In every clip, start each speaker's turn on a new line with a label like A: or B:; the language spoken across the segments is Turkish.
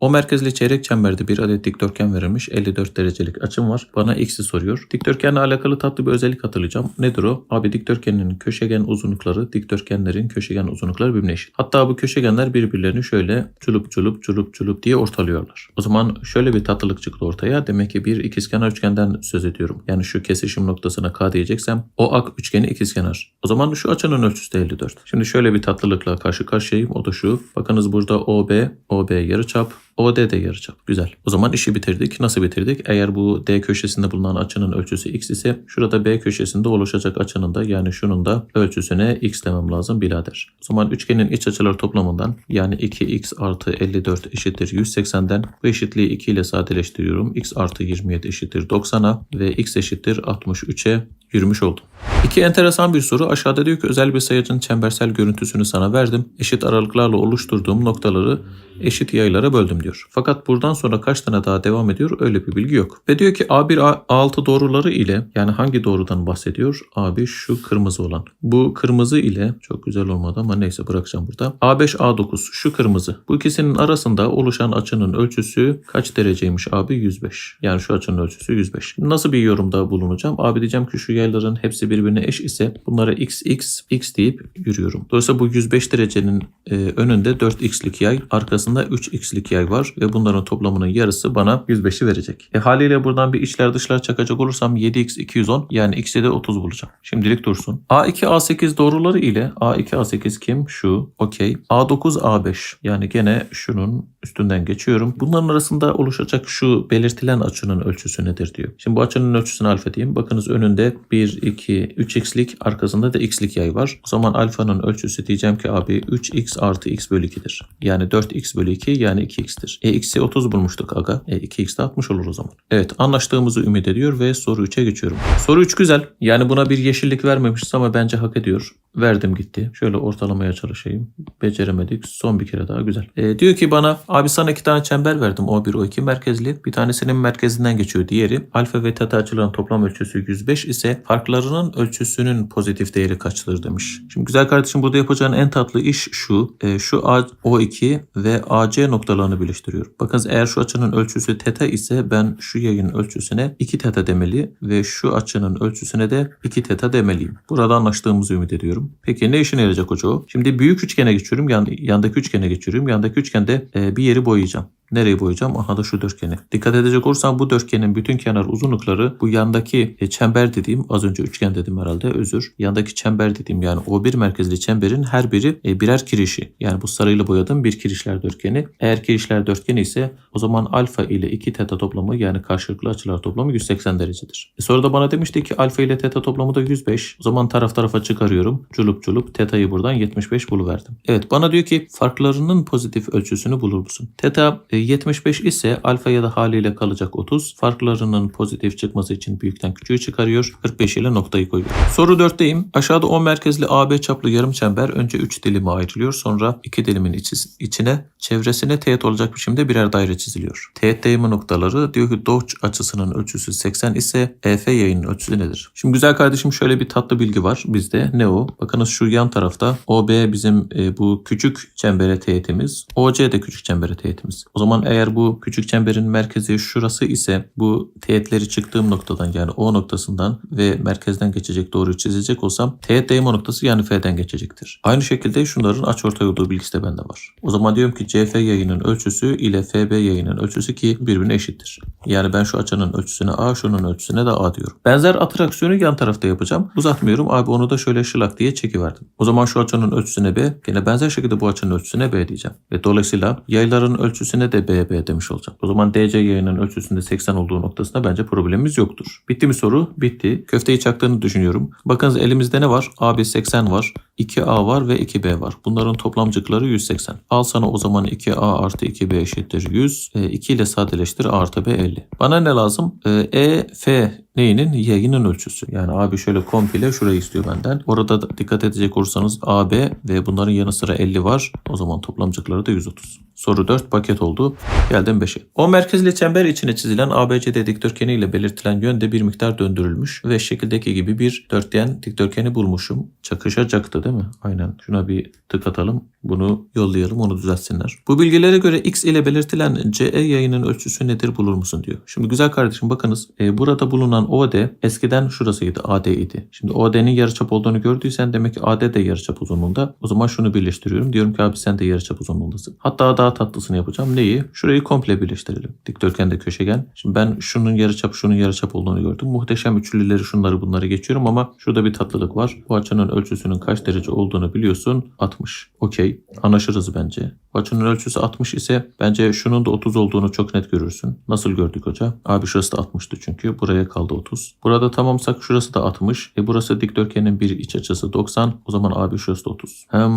A: O merkezli çeyrek çemberde bir adet dikdörtgen verilmiş. 54 derecelik açım var. Bana x'i soruyor. Dikdörtgenle alakalı tatlı bir özellik hatırlayacağım. Nedir o? Abi dikdörtgenin köşegen uzunlukları, dikdörtgenlerin köşegen uzunlukları birbirine eşit. Hatta bu köşegenler birbirlerini şöyle çulup çulup çulup çulup diye ortalıyorlar. O zaman şöyle bir tatlılık çıktı ortaya. Demek ki bir ikizkenar üçgenden söz ediyorum. Yani şu kesişim noktasına k diyeceksem o ak üçgeni ikizkenar. O zaman şu açının ölçüsü de 54. Şimdi şöyle bir tatlılıkla karşı karşıyayım. O da şu. Bakınız burada OB, OB yarıçap, OD de yarıçap. Güzel. O zaman işi bitirdik. Nasıl bitirdik? Eğer bu D köşesinde bulunan açının ölçüsü x ise şurada B köşesinde oluşacak açının da yani şunun da ölçüsüne x demem lazım birader. O zaman üçgenin iç açıları toplamından yani 2x artı 54 eşittir 180'den bu eşitliği 2 ile sadeleştiriyorum. x artı 27 eşittir 90'a ve x eşittir 63'e yürümüş oldum. İki enteresan bir soru. Aşağıda diyor ki özel bir sayacın çembersel görüntüsünü sana verdim. Eşit aralıklarla oluşturduğum noktaları eşit yaylara böldüm diyor. Fakat buradan sonra kaç tane daha devam ediyor öyle bir bilgi yok. Ve diyor ki A1 A6 doğruları ile yani hangi doğrudan bahsediyor? A1 şu kırmızı olan. Bu kırmızı ile çok güzel olmadı ama neyse bırakacağım burada. A5 A9 şu kırmızı. Bu ikisinin arasında oluşan açının ölçüsü kaç dereceymiş abi? 105. Yani şu açının ölçüsü 105. Nasıl bir yorumda bulunacağım? Abi diyeceğim ki şu yayların hepsi birbirine eş ise bunlara x x x deyip yürüyorum. Dolayısıyla bu 105 derecenin e, önünde 4x'lik yay, arkasında 3x'lik yay var ve bunların toplamının yarısı bana 105'i verecek. E, haliyle buradan bir içler dışlar çakacak olursam 7x 210 yani x'e de 30 bulacağım. Şimdilik dursun. A2 A8 doğruları ile A2 A8 kim? Şu. Okey. A9 A5 yani gene şunun üstünden geçiyorum. Bunların arasında oluşacak şu belirtilen açının ölçüsü nedir diyor. Şimdi bu açının ölçüsünü alfa diyeyim. Bakınız önünde 1, 2, 3x'lik arkasında da x'lik yay var. O zaman alfanın ölçüsü diyeceğim ki abi 3x artı x bölü 2'dir. Yani 4x bölü 2 yani 2x'tir. E x'i 30 bulmuştuk aga. E 2x de 60 olur o zaman. Evet anlaştığımızı ümit ediyor ve soru 3'e geçiyorum. Soru 3 güzel. Yani buna bir yeşillik vermemişiz ama bence hak ediyor. Verdim gitti. Şöyle ortalamaya çalışayım. Beceremedik. Son bir kere daha güzel. E, diyor ki bana abi sana iki tane çember verdim. O1 O2 merkezli. Bir tanesinin merkezinden geçiyor. Diğeri alfa ve teta açıların toplam ölçüsü 105 ise farklarının ölçüsünün pozitif değeri kaçtır demiş. Şimdi güzel kardeşim burada yapacağın en tatlı iş şu. E, şu A, O2 ve AC noktalarını birleştiriyorum. Bakınız eğer şu açının ölçüsü teta ise ben şu yayın ölçüsüne 2 teta demeli ve şu açının ölçüsüne de 2 teta demeliyim. Burada anlaştığımızı ümit ediyorum. Peki ne işine yarayacak o? Şimdi büyük üçgene geçiyorum. Yan, yandaki üçgene geçiyorum. Yandaki üçgende e, bir yeri boyayacağım. Nereyi boyayacağım? Aha da şu dörtgeni. Dikkat edecek olursam bu dörtgenin bütün kenar uzunlukları bu yandaki e, çember dediğim az önce üçgen dedim herhalde özür. Yandaki çember dediğim yani o bir merkezli çemberin her biri e, birer kirişi. Yani bu sarıyla boyadığım bir kirişler dörtgeni. Eğer kirişler dörtgeni ise o zaman alfa ile 2 teta toplamı yani karşılıklı açılar toplamı 180 derecedir. E sonra da bana demişti ki alfa ile teta toplamı da 105. O zaman taraf tarafa çıkarıyorum. Culup culup teta'yı buradan 75 buluverdim. Evet bana diyor ki farklarının pozitif ölçüsünü bulur musun? Teta e, 75 ise alfa ya da haliyle kalacak 30. Farklarının pozitif çıkması için büyükten küçüğü çıkarıyor. 45 ile noktayı koyuyor. Soru 4'teyim. Aşağıda O merkezli AB çaplı yarım çember önce 3 dilime ayrılıyor. Sonra 2 dilimin içi, içine çevresine teğet olacak biçimde birer daire çiziliyor. Teğet değme noktaları diyor ki doğuç açısının ölçüsü 80 ise EF yayının ölçüsü nedir? Şimdi güzel kardeşim şöyle bir tatlı bilgi var bizde. Ne o? Bakınız şu yan tarafta OB bizim e, bu küçük çembere teğetimiz. OC de küçük çembere teğetimiz. O zaman eğer bu küçük çemberin merkezi şurası ise bu teğetleri çıktığım noktadan yani O noktasından ve merkezden geçecek doğruyu çizecek olsam teğet değme noktası yani F'den geçecektir. Aynı şekilde şunların açıortay olduğu bilgisi de bende var. O zaman diyorum ki CF yayının ölçüsü ile FB yayının ölçüsü ki birbirine eşittir. Yani ben şu açının ölçüsüne A, şunun ölçüsüne de A diyorum. Benzer atraksiyonu yan tarafta yapacağım. Uzatmıyorum. Abi onu da şöyle şılak diye çekiverdim. O zaman şu açının ölçüsüne B, gene benzer şekilde bu açının ölçüsüne B diyeceğim. Ve dolayısıyla yayların ölçüsüne de B, B demiş olacağım. O zaman DC yayının ölçüsünde 80 olduğu noktasında bence problemimiz yoktur. Bitti mi soru? Bitti. Köfteyi çaktığını düşünüyorum. Bakınız elimizde ne var? AB 80 var. 2A var ve 2B var. Bunların toplamcıkları 180. Al sana o zaman 2A artı 2B eşittir 100. E, 2 ile sadeleştir A artı B 50. Bana ne lazım? E, E, F neyinin? Yayının ölçüsü. Yani abi şöyle komple şurayı istiyor benden. Orada da dikkat edecek olursanız AB ve bunların yanı sıra 50 var. O zaman toplamcıkları da 130. Soru 4 paket oldu. Geldim 5'e. O merkezli çember içine çizilen ABCD dikdörtgeni ile belirtilen yönde bir miktar döndürülmüş ve şekildeki gibi bir dörtgen dikdörtgeni bulmuşum. Çakışacaktı değil mi? Aynen. Şuna bir tık atalım. Bunu yollayalım onu düzeltsinler. Bu bilgilere göre X ile belirtilen CE yayının ölçüsü nedir bulur musun diyor. Şimdi güzel kardeşim bakınız e, burada bulunan OD eskiden şurasıydı AD idi. Şimdi OD'nin yarıçap olduğunu gördüysen demek ki AD de yarıçap uzunluğunda. O zaman şunu birleştiriyorum. Diyorum ki abi sen de yarıçap uzunluğundasın. Hatta daha tatlısını yapacağım. Neyi? Şurayı komple birleştirelim. Dikdörtgende köşegen. Şimdi ben şunun yarıçap şunun yarıçap olduğunu gördüm. Muhteşem üçlüleri şunları bunları geçiyorum ama şurada bir tatlılık var. Bu açının ölçüsünün kaç derece olduğunu biliyorsun. 60. Okey. Anlaşırız bence. Açının ölçüsü 60 ise bence şunun da 30 olduğunu çok net görürsün. Nasıl gördük hoca? Abi şurası da 60'tı çünkü. Buraya kaldı 30. Burada tamamsak şurası da 60. E burası dikdörtgenin bir iç açısı 90. O zaman abi şurası da 30. Hem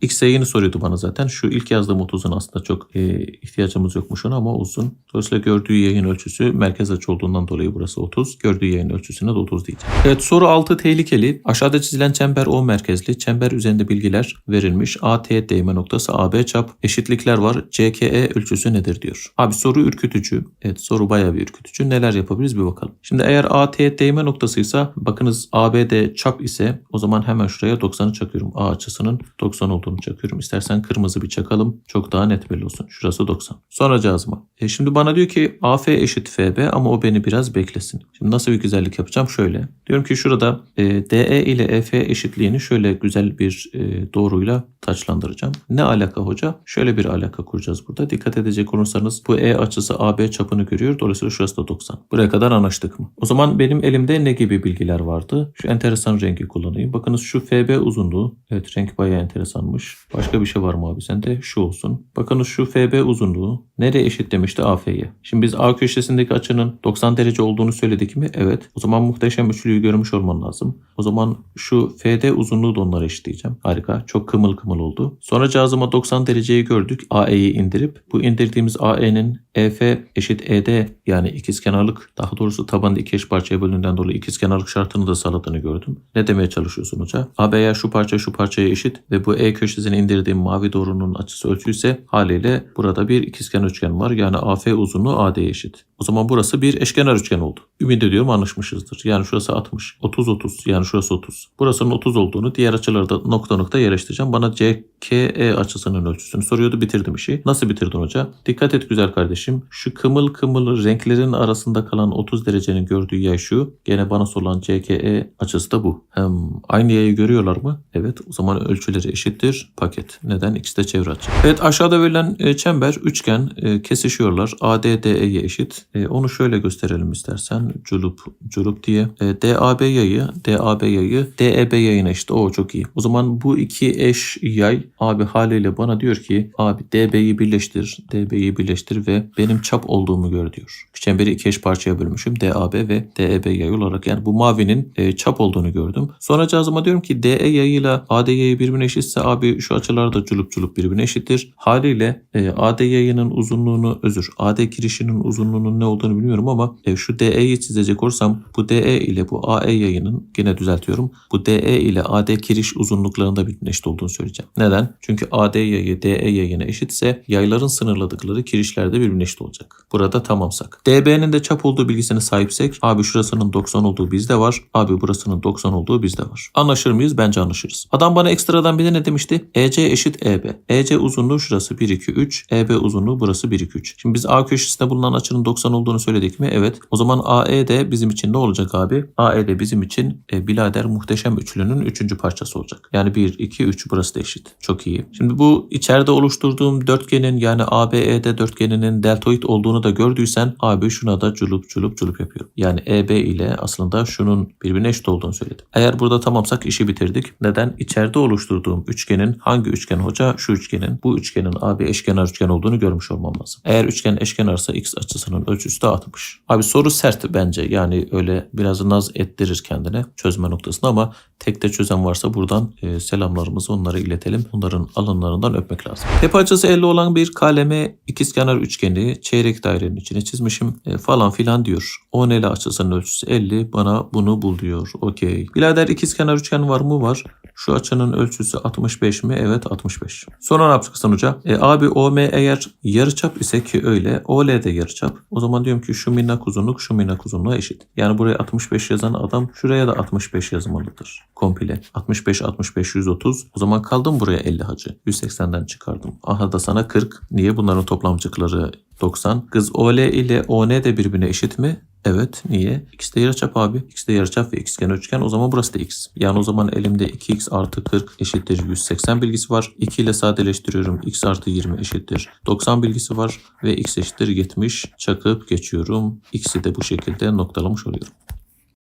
A: X yayını soruyordu bana zaten. Şu ilk yazdığım 30'un aslında çok e, ihtiyacımız yokmuş ona ama uzun. Dolayısıyla gördüğü yayın ölçüsü merkez açı olduğundan dolayı burası 30. Gördüğü yayın ölçüsüne de 30 diyeceğim. Evet soru 6 tehlikeli. Aşağıda çizilen çember O merkezli. Çember üzerinde bilgiler verilmiş. A, T, değme noktası, AB çap, eşitlikler var. CKE ölçüsü nedir diyor. Abi soru ürkütücü. Evet soru bayağı bir ürkütücü. Neler yapabiliriz bir bakalım. Şimdi eğer AT değme noktasıysa bakınız ABD çap ise o zaman hemen şuraya 90'ı çakıyorum. A açısının 90 olduğunu çakıyorum. İstersen kırmızı bir çakalım. Çok daha net belli olsun. Şurası 90. Sonra cazıma. E şimdi bana diyor ki AF eşit FB ama o beni biraz beklesin. Şimdi nasıl bir güzellik yapacağım? Şöyle. Diyorum ki şurada e, DE ile EF eşitliğini şöyle güzel bir e, doğruyla taçlandıracağım. Ne alaka hoca? Şöyle bir alaka kuracağız burada. Dikkat edecek olursanız bu E açısı AB çapını görüyor. Dolayısıyla şurası da 90. Buraya kadar anlaştık mı? O zaman benim elimde ne gibi bilgiler vardı? Şu enteresan rengi kullanayım. Bakınız şu FB uzunluğu. Evet renk bayağı enteresanmış. Başka bir şey var mı abi sende? Şu olsun. Bakınız şu FB uzunluğu. Nereye eşit demişti AF'ye? Şimdi biz A köşesindeki açının 90 derece olduğunu söyledik mi? Evet. O zaman muhteşem üçlüyü görmüş olman lazım. O zaman şu FD uzunluğu da onlara eşitleyeceğim. Harika. Çok kımıl kımıl oldu. Sonra cazıma 90 dereceyi gördük. AE'yi indirip bu indirdiğimiz AE'nin EF eşit ED yani ikizkenarlık daha doğrusu tabanında iki eş parçaya bölündüğünden dolayı ikizkenarlık şartını da sağladığını gördüm. Ne demeye çalışıyorsun hoca? AB'ye şu parça şu parçaya eşit ve bu E köşesine indirdiğim mavi doğrunun açısı ölçüyse haliyle burada bir ikizkenar üçgen var. Yani AF uzunluğu AD'ye eşit. O zaman burası bir eşkenar üçgen oldu. Ümit ediyorum anlaşmışızdır. Yani şurası 60. 30 30 yani şurası 30. Burasının 30 olduğunu diğer açıları da nokta nokta yerleştireceğim. Bana CKE açısının ölçüsünü soruyordu bitirdim işi. Nasıl bitirdin hoca? Dikkat et güzel kardeşim. Şu kımıl kımıl renklerin arasında kalan 30 derecenin gördüğü yay şu. Gene bana sorulan CKE açısı da bu. Hem aynı yayı görüyorlar mı? Evet. O zaman ölçüleri eşittir. Paket. Neden? İkisi de çevre açı. Evet aşağıda verilen e, çember, üçgen e, kesişiyorlar. ADDE'ye eşit. E, onu şöyle gösterelim istersen. Culup, culup diye. E, DAB yayı, DAB yayı, DEB yayına eşit. O çok iyi. O zaman bu iki eş yay abi haliyle bana diyor ki abi DB'yi birleştir, DB'yi birleştir ve benim çap olduğumu gör diyor. Çemberi iki eş parçaya bölmüşüm. DAB ve DEB yayı olarak yani bu mavinin e, çap olduğunu gördüm. Sonra cazıma diyorum ki DE yayıyla AD yayı birbirine eşitse abi şu açılar da culup culup birbirine eşittir. Haliyle e, AD yayının uzunluğunu özür AD kirişinin uzunluğunun ne olduğunu bilmiyorum ama e, şu DE'yi çizecek olursam bu DE ile bu AE yayının gene düzeltiyorum. Bu DE ile AD kiriş uzunluklarında birbirine eşit olduğunu söyleyeceğim. Neden? Çünkü AD yayı DE yayına eşitse yayların sınırladıkları kirişler de birbirine eşit olacak. Burada tamamsak. DB'nin de çap olduğu bilgisine sahipsek abi şurasının 90 olduğu bizde var. Abi burasının 90 olduğu bizde var. Anlaşır mıyız? Bence anlaşırız. Adam bana ekstradan bir de ne demişti? EC eşit EB. EC uzunluğu şurası 1 2 3. EB uzunluğu burası 1 2 3. Şimdi biz A köşesinde bulunan açının 90 olduğunu söyledik mi? Evet. O zaman AE de bizim için ne olacak abi? AE de bizim için e, bilader muhteşem üçlünün 3. parçası olacak. Yani 1 2 3 burası da eşit. Çok iyi. Şimdi bu içeride oluşturduğum dörtgenin yani ABED dörtgeninin deltoid olduğunu da gördüysen abi şuna da culup culup culup yapıyor. Yani EB ile aslında şunun birbirine eşit olduğunu söyledim. Eğer burada tamamsak işi bitirdik. Neden? İçeride oluşturduğum üçgenin hangi üçgen hoca? Şu üçgenin. Bu üçgenin AB eşkenar üçgen olduğunu görmüş olmam lazım. Eğer üçgen eşkenarsa x açısının ölçüsü ölçüsü de 60. Abi soru sert bence. Yani öyle biraz naz ettirir kendine çözme noktasında ama tekte çözen varsa buradan e, selamlarımızı onlara iletelim. Onların alınlarından öpmek lazım. Tepe açısı 50 olan bir kaleme ikizkenar üçgeni çeyrek dairenin içine çizmişim e, falan filan diyor. ONL açısının ölçüsü 50 bana bunu bul diyor. Okey. Birader ikizkenar üçgen var mı? Var. Şu açının ölçüsü 65 mi? Evet 65. Sonra ne yapacaksın hoca? E, abi OM eğer yarıçap ise ki öyle. OL de yarıçap. O zaman diyorum ki şu minnak uzunluk şu minnak uzunluğa eşit. Yani buraya 65 yazan adam şuraya da 65 yazmalıdır. Komple. 65 65 130. O zaman kaldım buraya 50 hacı. 180'den çıkardım. Aha da sana 40. Niye bunların toplamcıkları 90? Kız OL ile ON de birbirine eşit mi? Evet. Niye? X de yarıçap abi. X de yarıçap ve ikizkenar üçgen. O zaman burası da X. Yani o zaman elimde 2X artı 40 eşittir 180 bilgisi var. 2 ile sadeleştiriyorum. X artı 20 eşittir 90 bilgisi var. Ve X eşittir 70. Çakıp geçiyorum. X'i de bu şekilde noktalamış oluyorum.